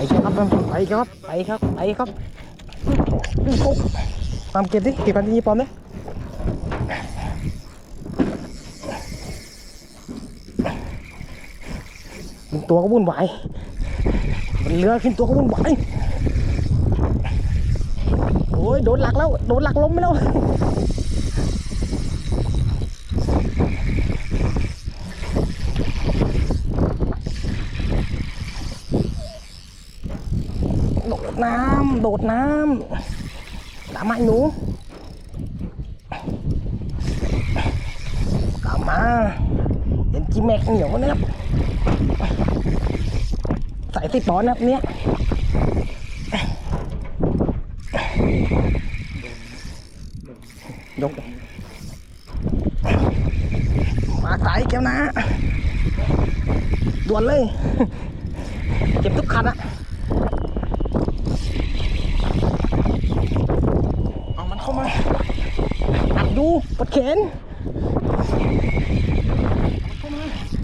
ครับไปครับไปครับไปครับวิ่งโคกตามเก็บดิเก็บกันที่ปอมเลยขึ้นตัวก็วุ่นวายมันเรือขึ้นตัวก็วุ่นวายโอ้ยโดนหลักแล้วโดนหลักล้มไปแล้ว น้ำโดดน้ำตามมาไอ้หนูตามมาเห็นจีแม็กเหนียวนะครับใส่สิบปอนนะครับเนี้ยยกมาสายแก้วนะด่วนเลย เก็บทุกคันอะ เอามันเข้ามา อัดดูปวดแขน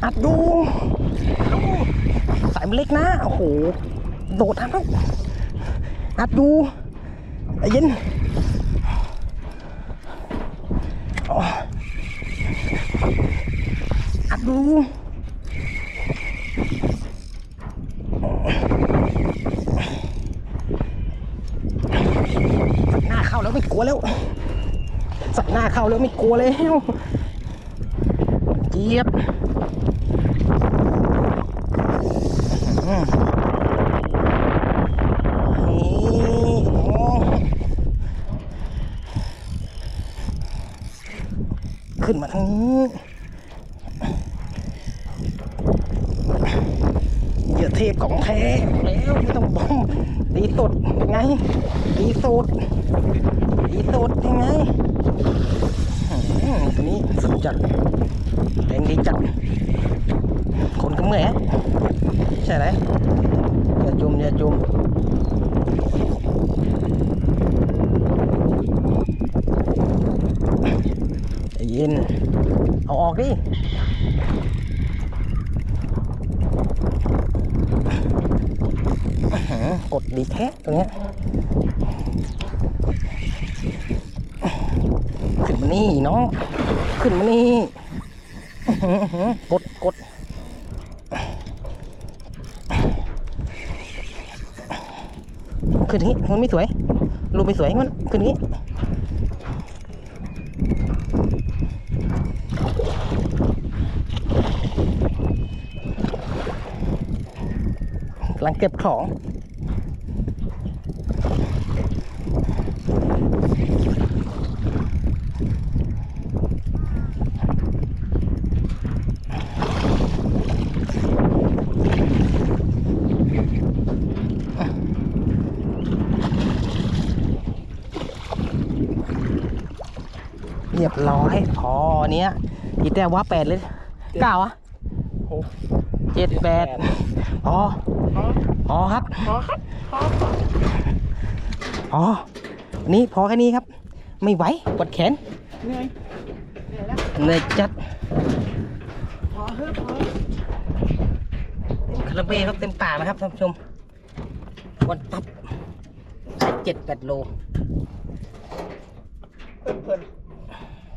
อัดดูเอาสายมันเล็กนะ โอ้โห โดดทำแล้วอัดดูไอ้เย็นอัดดู หน้าเข้า แล้วไม่กลัวแล้วใส่หน้าเข้าแล้วไม่กลัวแล้วเจี๊ยบขึ้นมาทางนี้เหยื่อเทพของแท้แล้วไม่ต้องบอมตีสุดเป็นไงตีสุด ดีสุดยังไงตัวนี้สุดจัดแรงดีจัด คนก็เมื่อยใช่ไหมอย่าจุ่มอย่าจุ่มเย็นเอาออกดิ อื้อหือก ดีแท้ตัวเนี้ยขึ้นมานี่น้อง ขึ้นมานี่กดกดขึ้นนี้มันไม่สวยรูปไม่สวยมันขึ้นนี้กำลังเก็บของ รียบร้อยพอเนี้ยกี่แต้มวะแปดเลยเก้าวะหกเจ็ดแปดพอพอพอครับพอครับพอพอวันนี้พอแค่นี้ครับ ไม่ไหวปวดแขนเหนื่อยเหนื่อยแล้วเหนื่อยจัดพอเฮ้ยพอคาราเบครับเต็มปากนะครับท่านผู้ชมวันปั๊บเจ็ดแปดโลเพื่อนเพื่อน